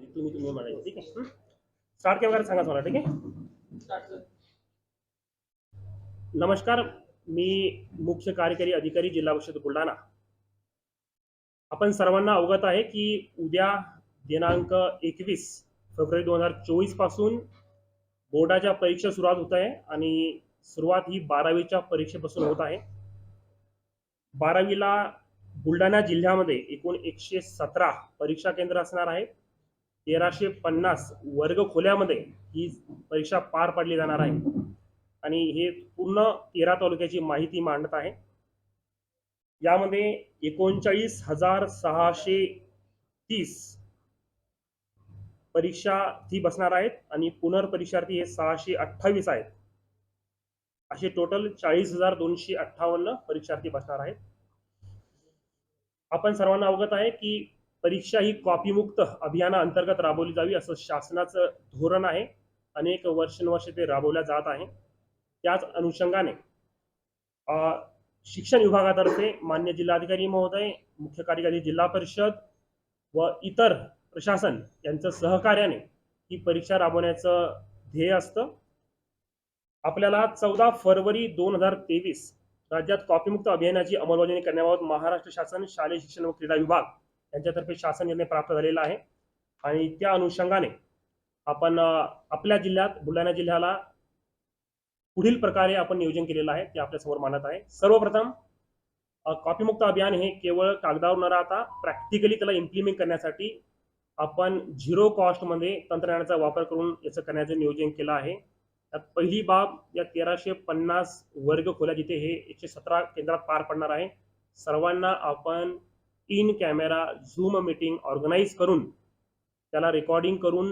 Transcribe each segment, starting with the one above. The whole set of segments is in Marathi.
म्हणजे तुम्ही तुम्ही म्हणायचं ठीक आहे. स्टार्ट केव्हा सांगा मला ठीक आहे? नमस्कार मी मुख्य कार्यकारी अधिकारी जिल्हा परिषद बुलढाणा. आपण सर्वांना अवगत आहे की उद्या दिनांक एकवीस फेब्रुवारी दोन हजार चोवीसपासून बोर्डाच्या परीक्षा सुरुवात होत आहे आणि सुरुवात ही बारावीच्या परीक्षेपासून होत आहे. बारावीला बुलढाणा जिल्ह्यामध्ये एकूण एकशे सतरा परीक्षा केंद्र असणार आहे तेराशे पन्नास वर्ग खोल्यामध्ये ही परीक्षा पार पाडली जाणार आहे. आणि हे पूर्ण तेरा तालुक्याची माहिती मांडत आहे. यामध्ये एकोणचाळीस हजार सहाशे तीस परीक्षार्थी बसणार आहेत आणि पुनर्परीक्षार्थी हे सहाशे अठ्ठावीस आहेत. असे टोटल चाळीस हजार दोनशे अठ्ठावन्न परीक्षार्थी बसणार आहेत. आपण सर्वांना अवगत आहे की परीक्षा ही कॉपीमुक्त अभियानाअंतर्गत राबवली जावी असं शासनाचं धोरण आहे. अनेक वर्षानुवर्ष ते राबवल्या जात आहे. त्याच अनुषंगाने शिक्षण विभागातर्फे मान्य जिल्हाधिकारी महोदय मुख्य कार्यकारी जिल्हा परिषद व इतर प्रशासन यांचं सहकार्याने ही परीक्षा राबवण्याचं ध्येय असतं. आपल्याला चौदा फरवरी दोन हजार तेवीस राज्यात कॉपीमुक्त अभियानाची अंमलबजावणी करण्याबाबत महाराष्ट्र शासन शालेय शिक्षण व क्रीडा विभाग यांच्यातर्फे शासन निर्णय प्राप्त झालेला आहे. आणि त्या अनुषंगाने आपण आपल्या जिल्ह्यात बुलढाणा जिल्ह्याला पुढील प्रकारे आपण नियोजन केलेलं आहे ते आपल्यासमोर मानत आहे. सर्वप्रथम कॉपीमुक्त अभियान हे केवळ कागदावर न राहता प्रॅक्टिकली त्याला इम्प्लिमेंट करण्यासाठी आपण झिरो कॉस्टमध्ये तंत्रज्ञानाचा वापर करून याचं करण्याचं नियोजन केलं आहे. त्यात पहिली बाब या तेराशे पन्नास वर्ग खोल्या जिथे हे एकशे सतरा केंद्रात पार पडणार आहे. सर्वांना आपण तीन कॅमेरा झूम मीटिंग ऑर्गनाईज करून त्याला रेकॉर्डिंग करून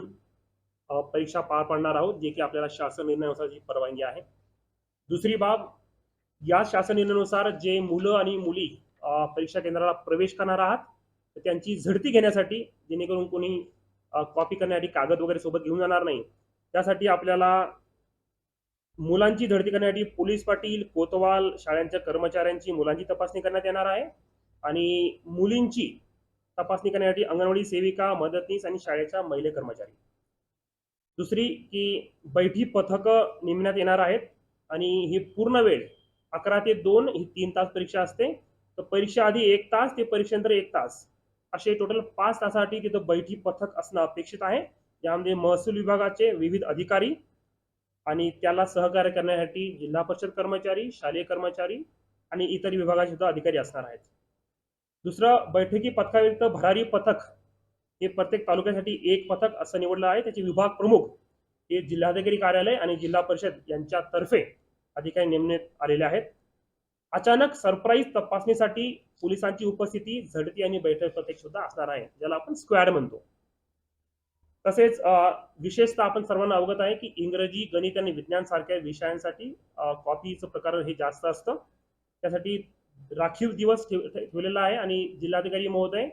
परीक्षा पार पाडणार आहोत जे की आपल्याला शासन निर्णयानुसारची परवानगी आहे. दुसरी बाब या शासन निर्णयानुसार जे मुलं आणि मुली परीक्षा केंद्राला प्रवेश करणार आहात तर त्यांची झडती घेण्यासाठी जेणेकरून कोणी कॉपी करण्यासाठी कागद वगैरे सोबत घेऊन जाणार नाही. त्यासाठी आपल्याला मुलांची झडती करण्यासाठी पोलीस पाटील कोतवाल शाळांच्या कर्मचाऱ्यांची मुलांची तपासणी करण्यात येणार आहे. आणि मुलींची तपासणी करण्यासाठी अंगणवाडी सेविका मदतनीस आणि शाळेच्या महिला कर्मचारी. दुसरी की बैठी पथकं नेमण्यात येणार आहेत आणि ही पूर्ण वेळ अकरा ते दोन ही तीन तास परीक्षा असते. तर परीक्षा आधी एक तास ते परीक्षेनंतर एक तास. असे टोटल पाच तासासाठी तिथं बैठी पथक असणं अपेक्षित आहे. यामध्ये महसूल विभागाचे विविध अधिकारी आणि त्याला सहकार्य करण्यासाठी जिल्हा परिषद कर्मचारी शालेय कर्मचारी आणि इतर विभागाचे सुद्धा अधिकारी असणार आहेत. दुसरं बैठकी पथकाव्यतिरिक्त भरारी पथक हे प्रत्येक तालुक्यासाठी एक पथक असं निवडलं आहे. त्याचे विभाग प्रमुख हे जिल्हाधिकारी कार्यालय आणि जिल्हा परिषद यांच्यातर्फे अधिकारी नेमण्यात आलेले आहेत. अचानक सरप्राईज तपासणीसाठी पोलिसांची उपस्थिती झडती आणि बैठक पथक सुद्धा असणार आहे ज्याला आपण स्क्वॅड म्हणतो. तसेच विशेषतः आपण सर्वांना अवगत आहे की इंग्रजी गणित आणि विज्ञान सारख्या विषयांसाठी कॉपीचं प्रकार हे जास्त असतं. त्यासाठी राखीव दिवस ठेव ठेवलेला आहे आणि जिल्हाधिकारी महोदय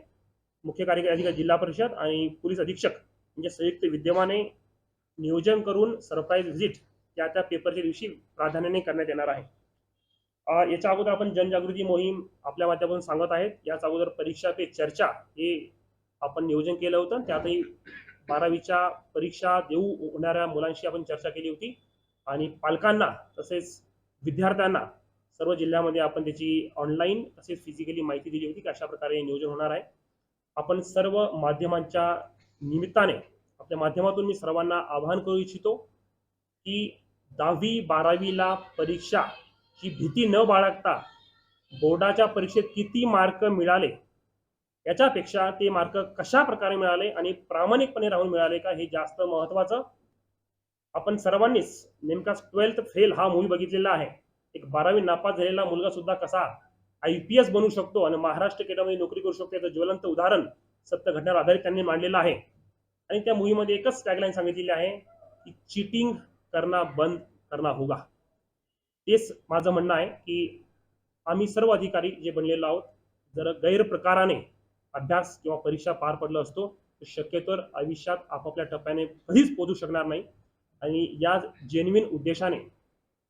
मुख्य कार्यकारी अधिकारी जिल्हा परिषद आणि पोलीस अधीक्षक म्हणजे संयुक्त विद्यमाने नियोजन करून सरप्राईज व्हिजिट त्या त्या पेपरच्या दिवशी प्राधान्याने करण्यात येणार आहे. याच्या अगोदर आपण जनजागृती मोहीम आपल्या माध्यमातून सांगत आहेत. याच अगोदर परीक्षा पे चर्चा हे आपण नियोजन केलं होतं. त्यातही बारावीच्या परीक्षा देऊ होणाऱ्या मुलांशी आपण चर्चा केली होती. आणि पालकांना तसेच विद्यार्थ्यांना सर्व जिल्ह्यामध्ये आपण त्याची ऑनलाईन तसेच फिजिकली माहिती दिली होती की अशा प्रकारे हे नियोजन होणार आहे. आपण सर्व माध्यमांच्या निमित्ताने आपल्या माध्यमातून मी सर्वांना आवाहन करू इच्छितो की दहावी बारावीला परीक्षा ही भीती न बाळगता बोर्डाच्या परीक्षेत किती मार्क मिळाले याच्यापेक्षा ते मार्क कशा प्रकारे मिळाले आणि प्रामाणिकपणे राहून मिळाले का हे जास्त महत्वाचं. आपण सर्वांनीच नेमका ट्वेल्थ फेल हा मूवी बघितलेला आहे. एक बारावी नापास झालेला मुलगा सुद्धा कसा आय पी एस बनू शकतो आणि महाराष्ट्र केंद्रामध्ये नोकरी करू शकतो याचं ज्वलंत उदाहरण सत्य घटनेवर आधारित त्यांनी मांडलेलं आहे. आणि त्या मूवीमध्ये एकच टॅगलाईन सांगितलेली आहे की चिटिंग करना बंद करना होगा. तेच माझं म्हणणं आहे की आम्ही सर्व अधिकारी जे बनलेलो आहोत जर गैरप्रकाराने अभ्यास किंवा परीक्षा पार पडलं असतो तर शक्यतोवर आयुष्यात आपापल्या टप्प्याने कधीच पोचू शकणार नाही. आणि या जेन्युन उद्देशाने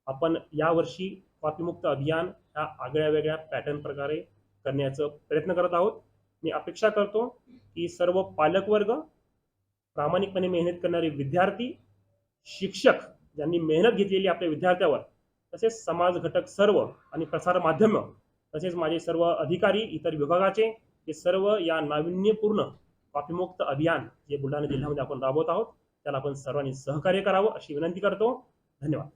आपण यावर्षी कॉपीमुक्त अभियान ह्या आगळ्या वेगळ्या पॅटर्न प्रकारे करण्याचा प्रयत्न करत आहोत. मी अपेक्षा करतो की सर्व पालकवर्ग प्रामाणिकपणे मेहनत करणारे विद्यार्थी शिक्षक ज्यांनी मेहनत घेतलेली आपल्या विद्यार्थ्यावर तसेच समाज घटक सर्व आणि प्रसार माध्यम तसेच माझे सर्व अधिकारी इतर विभागाचे हे सर्व या नाविन्यपूर्ण कॉपीमुक्त अभियान जे बुलढाणा जिल्ह्यामध्ये आपण राबवत आहोत त्याला आपण सर्वांनी सहकार्य करावं अशी विनंती करतो. धन्यवाद.